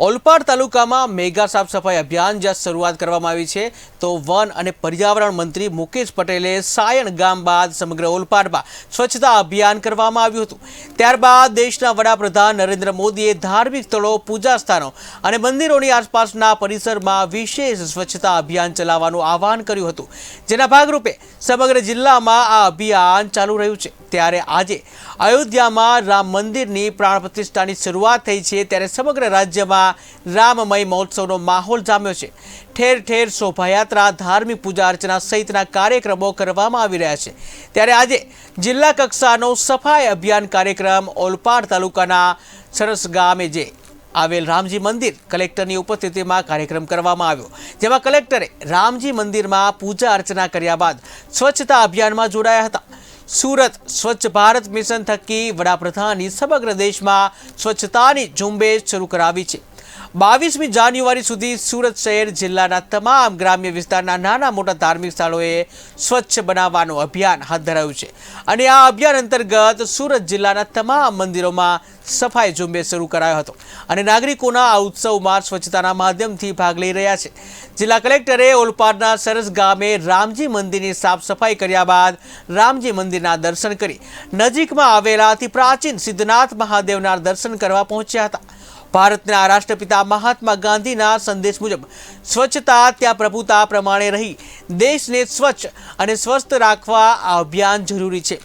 ઓલપાડ તાલુકામાં મેગા સાફ સફાઈ અભિયાન જ્યાં શરૂઆત કરવામાં આવી છે, તો વન અને પર્યાવરણ મંત્રી મુકેશ પટેલે સાયણ ગામ બાદ સમગ્ર ઓલપાડમાં સ્વચ્છતા અભિયાન કરવામાં આવ્યું હતું. ત્યારબાદ દેશના વડાપ્રધાન નરેન્દ્ર મોદીએ ધાર્મિક સ્થળો, પૂજા સ્થાનો અને મંદિરોની આસપાસના પરિસરમાં વિશેષ સ્વચ્છતા અભિયાન ચલાવવાનું આહવાન કર્યું હતું. જેના ભાગરૂપે સમગ્ર જિલ્લામાં આ અભિયાન ચાલુ રહ્યું છે. ત્યારે આજે અયોધ્યામાં રામ મંદિરની પ્રાણ પ્રતિષ્ઠાની શરૂઆત થઈ છે. ત્યારે સમગ્ર રાજ્યમાં રામમય મહોત્સવનો માહોલ જામ્યો છે. ઠેર ઠેર શોભાયાત્રા, ધાર્મિક પૂજા અર્ચના સહિતના કાર્યક્રમો કરવામાં આવી રહ્યા છે. ત્યારે આજે જિલ્લા કક્ષાનો સફાઈ અભિયાન કાર્યક્રમ ઓલપાડ તાલુકાના સરસ ગામે જે આવેલ રામજી મંદિર કલેક્ટરની ઉપસ્થિતિમાં કાર્યક્રમ કરવામાં આવ્યો. જેમાં કલેક્ટરે રામજી મંદિરમાં પૂજા અર્ચના કર્યા બાદ સ્વચ્છતા અભિયાનમાં જોડાયા હતા. સુરત સ્વચ્છ ભારત મિશન થકી વડાપ્રધાનની સમગ્ર દેશમાં સ્વચ્છતાની ઝુંબેશ શરૂ કરાવી છે. બાવીસમી જાન્યુઆરી સુધી સુરત શહેર જિલ્લાના તમામ ગ્રામ્ય વિસ્તારના નાના મોટા ધાર્મિક સ્થળોએ સ્વચ્છ બનાવવાનું અભિયાન હાથ ધરાયું છે. અને આ અભિયાન અંતર્ગત સુરત જિલ્લાના તમામ મંદિરોમાં સફાઈ ઝુંબેશ શરૂ કરાયો હતો અને નાગરિકોના આ ઉત્સવમાં સ્વચ્છતાના માધ્યમથી ભાગ લઈ રહ્યા છે. જિલ્લા કલેક્ટરે ઓલપાડના સરસ ગામે રામજી મંદિરની સાફ સફાઈ કર્યા બાદ રામજી મંદિરના દર્શન કરી નજીકમાં આવેલા અતિ પ્રાચીન સિદ્ધનાથ મહાદેવના દર્શન કરવા પહોંચ્યા હતા. ભારતના રાષ્ટ્રપિતા મહાત્મા ગાંધીના સંદેશ મુજબ સ્વચ્છતા ત્યાં પ્રભુતા પ્રમાણે રહી. દેશને સ્વચ્છ અને સ્વસ્થ રાખવા આ અભિયાન જરૂરી છે.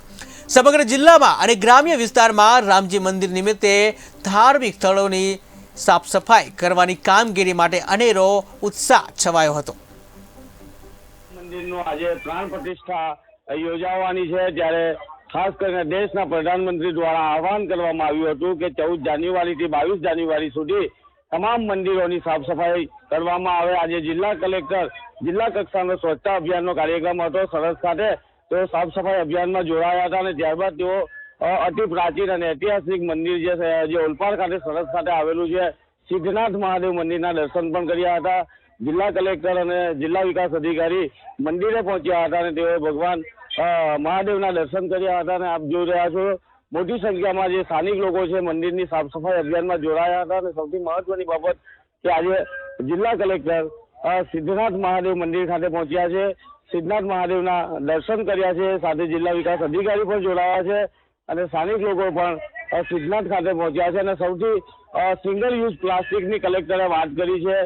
સમગ્ર જિલ્લામાં અને ગ્રામ્ય વિસ્તારમાં રામજી મંદિર નિમિત્તે ધાર્મિક સ્થળોની સાફ સફાઈ કરવાની કામગીરી માટે અનેરો ઉત્સાહ છવાયો હતો. મંદિરનો આજે પ્રાણ પ્રતિષ્ઠા યોજાવાની છે. ત્યારે ખાસ કરીને દેશના પ્રધાનમંત્રી દ્વારા આહવાન કરવામાં આવ્યું હતું કે ચૌદ જાન્યુઆરીથી બાવીસ જાન્યુઆરી સુધી તમામ મંદિરોની સાફ સફાઈ કરવામાં આવે. આજે જિલ્લા કલેક્ટર, જિલ્લા કક્ષાનો સ્વચ્છતા અભિયાનનો કાર્યક્રમ હતો. સરસ ખાતે તેઓ સાફ સફાઈ અભિયાનમાં જોડાયા હતા અને ત્યારબાદ તેઓ અતિ પ્રાચીન અને ઐતિહાસિક મંદિર જે જે ઓલપાડ ખાતે સરસ ખાતે આવેલું છે, સિદ્ધનાથ મહાદેવ મંદિરના દર્શન પણ કર્યા હતા. જિલ્લા કલેક્ટર અને જિલ્લા વિકાસ અધિકારી મંદિરે પહોંચ્યા હતા અને તેઓએ ભગવાન મહાદેવના દર્શન કર્યા હતા અને આપ જોઈ રહ્યા છો. મોટી સંખ્યામાં જે સ્થાનિક લોકો છે, મંદિરની સાફ સફાઈ અભિયાનમાં જોડાયા હતા અને સૌથી મહત્વની બાબત કે આજે જિલ્લા કલેક્ટર સિદ્ધનાથ મહાદેવ મંદિર ખાતે પહોંચ્યા છે. સિદ્ધનાથ મહાદેવના દર્શન કર્યા છે, સાથે જિલ્લા વિકાસ અધિકારી પણ જોડાયા છે અને સ્થાનિક લોકો પણ સિદ્ધનાથ ખાતે પહોંચ્યા છે અને સૌથી સિંગલ યુઝ પ્લાસ્ટિકની કલેક્ટરે વાત કરી છે.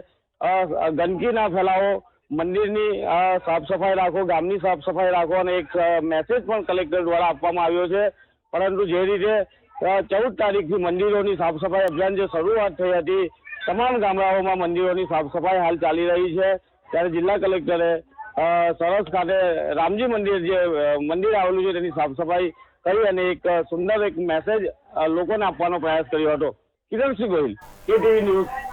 ગંદકી ના ફેલાવો મંદિરની સાફ સફાઈ રાખો, ગામની સાફ સફાઈ રાખો અને એક મેસેજ પણ કલેક્ટર દ્વારા આપવામાં આવ્યો છે. પરંતુ જે રીતે ચૌદ તારીખથી મંદિરોની સાફ સફાઈ અભિયાન જે શરૂઆત થઈ હતી, તમામ ગામડાઓમાં મંદિરોની સાફ સફાઈ હાલ ચાલી રહી છે. ત્યારે જિલ્લા કલેક્ટરે સરસ ખાતે રામજી મંદિર જે મંદિર આવેલું છે તેની સાફ સફાઈ કરી અને એક સુંદર એક મેસેજ લોકોને આપવાનો પ્રયાસ કર્યો હતો. Kiransinh Gohil KTV news